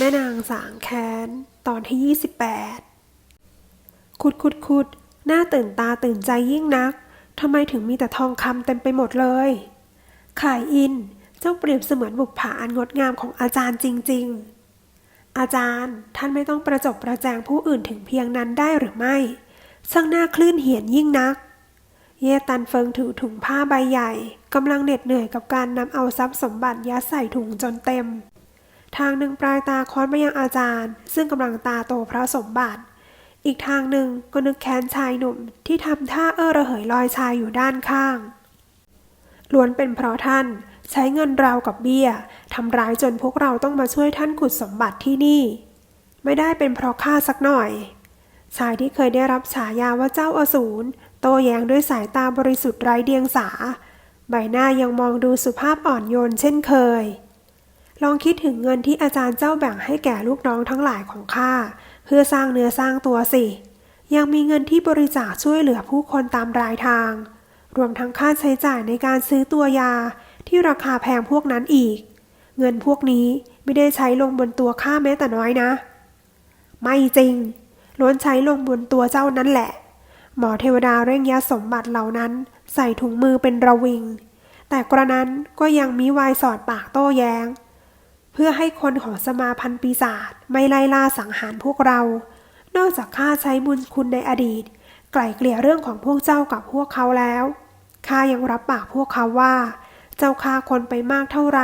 แม่นางสางแค้น ตอนที่ 28ขุดขุดขุดหน้าตื่นตาตื่นใจยิ่งนัก ทำไมถึงมีแต่ทองคำเต็มไปหมดเลย ขายอิน เจ้าเปรียบเสมือนบุกผาอันงดงามของอาจารย์จริง ๆ อาจารย์ท่านไม่ต้องประจบประแจงผู้อื่นถึงเพียงนั้นได้หรือไม่ ช่างหน้าคลื่นเหียนยิ่งนัก เยตันเฟิงถือถุงผ้าใบใหญ่กำลังเหน็ดเหนื่อยกับการนำเอาทรัพย์สมบัติยัดใส่ถุงจนเต็ม ทางหนึ่งปลายตาค้อนไปยังอาจารย์ ซึ่งกำลังตาโตพระสมบัติ อีกทางหนึ่งก็นึกแค้นชายหนุ่มที่ทำท่าเอ้อระเหยลอยชายอยู่ด้านข้าง ล้วนเป็นเพราะท่านใช้เงินเรากับเบี้ยทำร้ายจนพวกเราต้องมาช่วยท่านขุดสมบัติที่นี่ ไม่ได้เป็นเพราะข้าสักหน่อย ชายที่เคยได้รับฉายาว่าเจ้าอสูรโตแย้งด้วยสายตาบริสุทธิ์ไร้เดียงสา ใบหน้ายังมองดูสุภาพอ่อนโยนเช่นเคย ลองคิดถึงเงินที่อาจารย์เจ้าแบ่งให้แก่ลูกน้องทั้งหลายของข้าเพื่อสร้างเนื้อสร้างตัวสิ ยังมีเงินที่บริจาคช่วยเหลือผู้คนตามรายทาง รวมทั้งค่าใช้จ่ายในการซื้อตัวยาที่ราคาแพงพวกนั้นอีก เงินพวกนี้ไม่ได้ใช้ลงบนตัวข้าแม้แต่น้อยนะ ไม่จริง ล้วนใช้ลงบนตัวเจ้านั่นแหละ หมอเทวดาเร่งยัดสมบัติเหล่านั้น ใส่ถุงมือเป็นระวิง แต่กระนั้นก็ยังมีวายสอดปากโต้แย้ง พื่อให้คนของสมาพันธ์ปีศาจไม่ไล่ล่าสังหารพวกเรา นอกจากข้าใช้บุญคุณในอดีต ไกล่เกลี่ยเรื่องของพวกเจ้ากับพวกเขาแล้วข้ายังรับปากพวกเขาว่า เจ้าฆ่าคนไปมากเท่าไร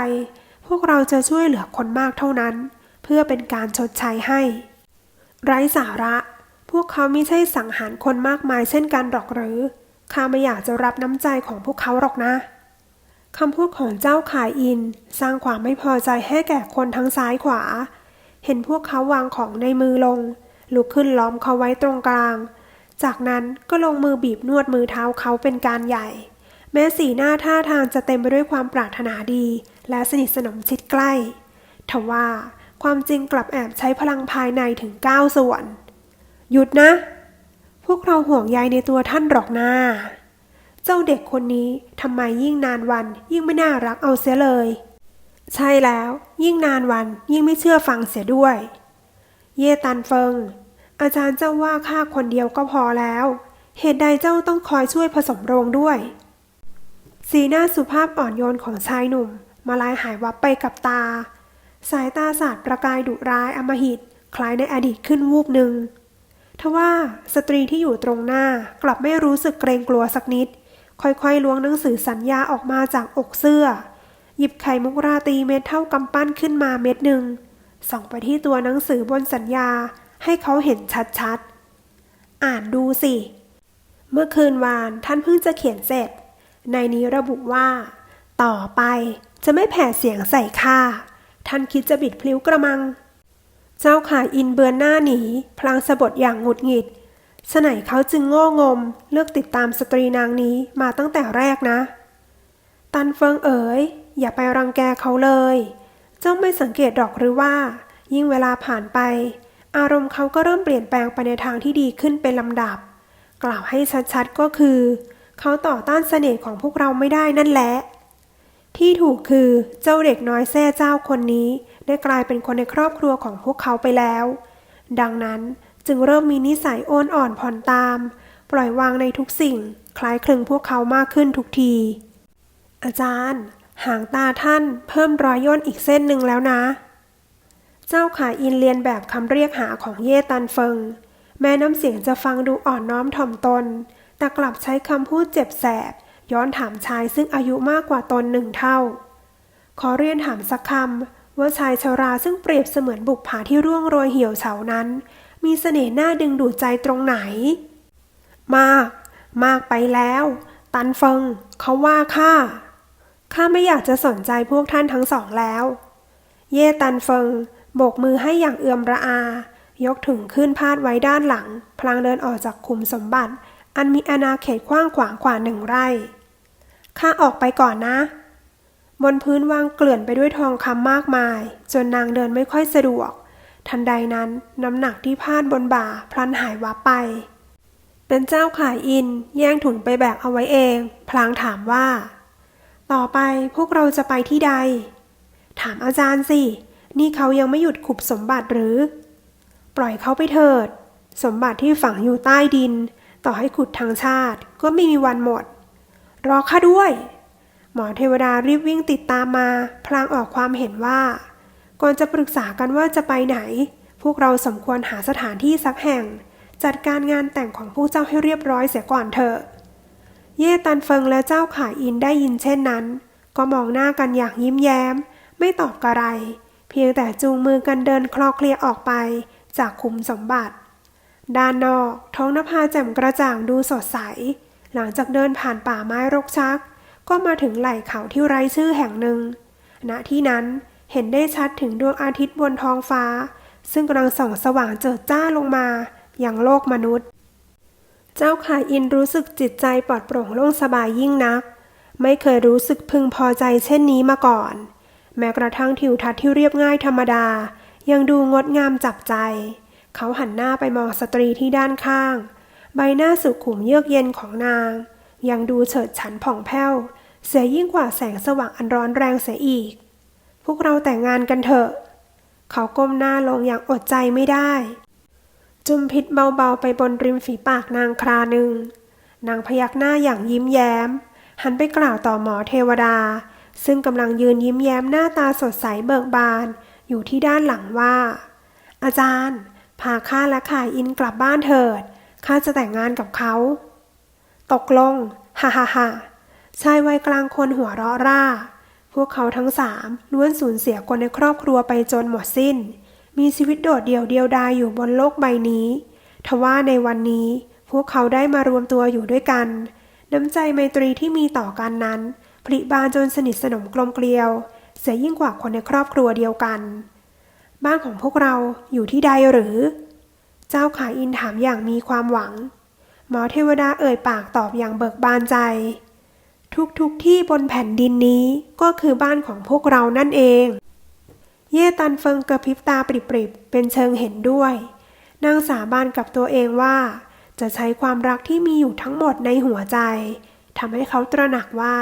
พวกเราจะช่วยเหลือคนมากเท่านั้น เพื่อเป็นการชดใช้ให้ ไร้สาระ พวกเขาไม่ใช่สังหารคนมากมายเช่นกันหรอกหรือข้าไม่อยากจะรับน้ำใจของพวกเขาหรอกนะ คำพูดของเจ้าขายอิน สร้างความไม่พอใจให้แก่คนทั้งซ้ายขวา เห็นพวกเขาวางของในมือลง ลุกขึ้นล้อมเขาไว้ตรงกลาง จากนั้นก็ลงมือบีบนวดมือเท้าเขาเป็นการใหญ่ แม้สีหน้าท่าทางจะเต็มไปด้วยความปรารถนาดี และสนิทสนมชิดใกล้ทว่าความจริงกลับแอบใช้พลังภายในถึงเก้าส่วน หยุดนะ พวกเราห่วงใยในตัวท่านหรอกนา เจ้าเด็กคนนี้ทำไมยิ่งนานวันยิ่งไม่น่ารักเอาเสียเลย ใช่แล้ว ยิ่งนานวันยิ่งไม่เชื่อฟังเสียด้วย เย่ตันเฟิง อาจารย์เจ้าว่าข้าคนเดียวก็พอแล้ว เหตุใดเจ้าต้องคอยช่วยผสมโรงด้วย สีหน้าสุภาพอ่อนโยนของชายหนุ่ม มาลายหายวับไปกับตา สายตาสาดประกายดุร้ายอมหิต คล้ายในอดีตขึ้นวูบหนึ่งทว่าสตรีที่อยู่ตรงหน้ากลับไม่รู้สึกเกรงกลัวสักนิด ค่อยๆล้วงหนังสือสัญญาออกมาจากอกเสื้อ หยิบไข่มุกราตีเม็ดเท่ากำปั้นขึ้นมาเม็ดหนึ่งส่องไปที่ตัวหนังสือบนสัญญาให้เขาเห็นชัดๆ อ่านดูสิ เมื่อคืนวานท่านเพิ่งจะเขียนเสร็จ ในนี้ระบุว่า ต่อไปจะไม่แผ่เสียงใส่ข้าท่านคิดจะบิดพลิ้วกระมัง เจ้าขาอินเบือนหน้าหนี พลางสะบดอย่างหงุดหงิด สไหนเขาจึงโง่งม เลือกติดตามสตรีนางนี้มาตั้งแต่แรกนะ ตันเฟิงเอ๋ย อย่าไปรังแกเขาเลย เจ้าไม่สังเกตหรอกหรือว่า ยิ่งเวลาผ่านไป อารมณ์เขาก็เริ่มเปลี่ยนแปลงไปในทางที่ดีขึ้นเป็นลำดับ กล่าวให้ชัดๆก็คือ เขาต่อต้านเสน่ห์ของพวกเราไม่ได้นั่นแหละที่ถูกคือเจ้าเด็กน้อยแซ่เจ้าคนนี้ ได้กลายเป็นคนในครอบครัวของพวกเขาไปแล้ว ดังนั้น จึงเริ่มมีนิสัยโอนอ่อนผ่อนตาม ปล่อยวางในทุกสิ่ง คล้ายคลึงพวกเขามากขึ้นทุกที อาจารย์ หางตาท่านเพิ่มรอยย่นอีกเส้นหนึ่งแล้วนะ เจ้าขาอินเรียนแบบคำเรียกหาของเย่ตันเฟิง แม้น้ำเสียงจะฟังดูอ่อนน้อมถ่อมตน แต่กลับใช้คำพูดเจ็บแสบ ย้อนถามชายซึ่งอายุมากกว่าตนหนึ่งเท่า ขอเรียนถามสักคำว่าชายชราซึ่งเปรียบเสมือนบุกผาที่ร่วงโรยเหี่ยวเฉานั้น มีเสน่ห์น่าดึงดูดใจตรงไหน มาก มากไปแล้ว ตันเฟิง เขาว่าข้า ข้าไม่อยากจะสนใจพวกท่านทั้งสองแล้ว เย่ตันเฟิงโบกมือให้อย่างเอื่อมระอา ยกถึงขึ้นพาดไว้ด้านหลัง พลางเดินออกจากคุมสมบัติ อันมีอาณาเขตกว้างขวางกว่าหนึ่งไร่ ข้าออกไปก่อนนะ บนพื้นวางเกลื่อนไปด้วยทองคำมากมาย จนนางเดินไม่ค่อยสะดวก ทันใดนั้นน้ำหนักที่พาดบนบ่าพลันหายวับไป เป็นเจ้าขายอินแย่งถุงไปแบกเอาไว้เอง พลางถามว่า ต่อไปพวกเราจะไปที่ใด ถามอาจารย์สิ นี่เขายังไม่หยุดขุบสมบัติหรือ ปล่อยเขาไปเถิด สมบัติที่ฝังอยู่ใต้ดิน ต่อให้ขุดทางชาติก็ไม่มีวันหมด รอข้าด้วย หมอเทวดารีบวิ่งติดตามมา พลางออกความเห็นว่า ก่อนจะปรึกษากันว่าจะไปไหน พวกเราสมควรหาสถานที่สักแห่ง จัดการงานแต่งของผู้เจ้าให้เรียบร้อยเสียก่อนเถอะ เย่ตันเฟิงและเจ้าข่ายอินได้ยินเช่นนั้น ก็มองหน้ากันอย่างยิ้มแย้ม ไม่ตอบกระไร เพียงแต่จูงมือกันเดินคลอเคลียออกไป จากคุมสมบัติ ด้านนอก ท้องนภาแจ่มกระจ่างดูสดใส หลังจากเดินผ่านป่าไม้รกชัก ก็มาถึงไหล่เขาที่ไร้ชื่อแห่งหนึ่งณที่นั้น เห็นได้ชัดถึงดวงอาทิตย์บนท้องฟ้า ซึ่งกำลังส่องสว่างเจิดจ้าลงมาอย่างโลกมนุษย์ เจ้าข่ายอินรู้สึกจิตใจปลอดโปร่งโล่งสบายยิ่งนัก ไม่เคยรู้สึกพึงพอใจเช่นนี้มาก่อน แม้กระทั่งทิวทัศน์ที่เรียบง่ายธรรมดา ยังดูงดงามจับใจ เขาหันหน้าไปมองสตรีที่ด้านข้าง ใบหน้าสุขุมเยือกเย็นของนาง ยังดูเฉิดฉันผ่องแผ้ว เสียยิ่งกว่าแสงสว่างอันร้อนแรงเสียอีก พวกเราแต่งงานกันเถอะ เขาก้มหน้าลงอย่างอดใจไม่ได้ จุมพิษเบาๆไปบนริมฝีปากนางคราหนึ่ง นางพยักหน้าอย่างยิ้มแย้ม หันไปกล่าวต่อหมอเทวดา ซึ่งกำลังยืนยิ้มแย้มหน้าตาสดใสเบิกบาน อยู่ที่ด้านหลังว่า อาจารย์ พาข้าและข่ายอินกลับบ้านเถิดข้าจะแต่งงานกับเขา ตกลง ฮ่าฮ่าฮ่าชายวัยกลางคนหัวเราะร่า พวกเขาทั้งสามล้วนสูญเสียคนในครอบครัวไปจนหมดสิ้น มีชีวิตโดดเดี่ยวเดียวดายอยู่บนโลกใบนี้ทว่าในวันนี้พวกเขาได้มารวมตัวอยู่ด้วยกัน น้ำใจไมตรีที่มีต่อกันนั้นผลิบานจนสนิทสนมกลมเกลียว เสียยิ่งกว่าคนในครอบครัวเดียวกัน บ้านของพวกเราอยู่ที่ใดหรือ เจ้าขาอินถามอย่างมีความหวัง หมอเทวดาเอ่ยปากตอบอย่างเบิกบานใจ ทุกๆทที่บนแผ่นดินนี้ก็คือบ้านของพวกเรานั่นเอง เย่ตันเฟิงกระพริบตาปริบๆเป็นเชิงเห็นด้วย นางสาบานกับตัวเองว่า จะใช้ความรักที่มีอยู่ทั้งหมดในหัวใจทำให้เขาตระหนักว่า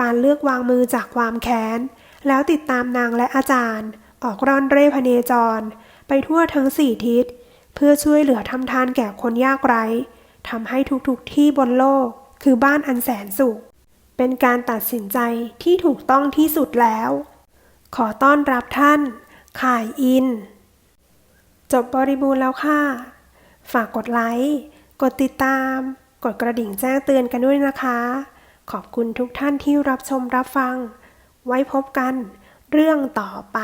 การเลือกวางมือจากความแค้น แล้วติดตามนางและอาจารย์ ออกร่อนเร่พเนจร ไปทั่วทั้งสี่ทิศ เพื่อช่วยเหลือทำทานแก่คนยากไร้ทำให้ทุกๆทที่บนโลกคือบ้านอันแสนสุข เป็นการตัดสินใจที่ถูกต้องที่สุดแล้ว ขอต้อนรับท่าน ข่ายอิน จบบริบูรณ์แล้วค่ะ ฝากกดไลค์ กดติดตาม กดกระดิ่งแจ้งเตือนกันด้วยนะคะ ขอบคุณทุกท่านที่รับชมรับฟัง ไว้พบกันเรื่องต่อไป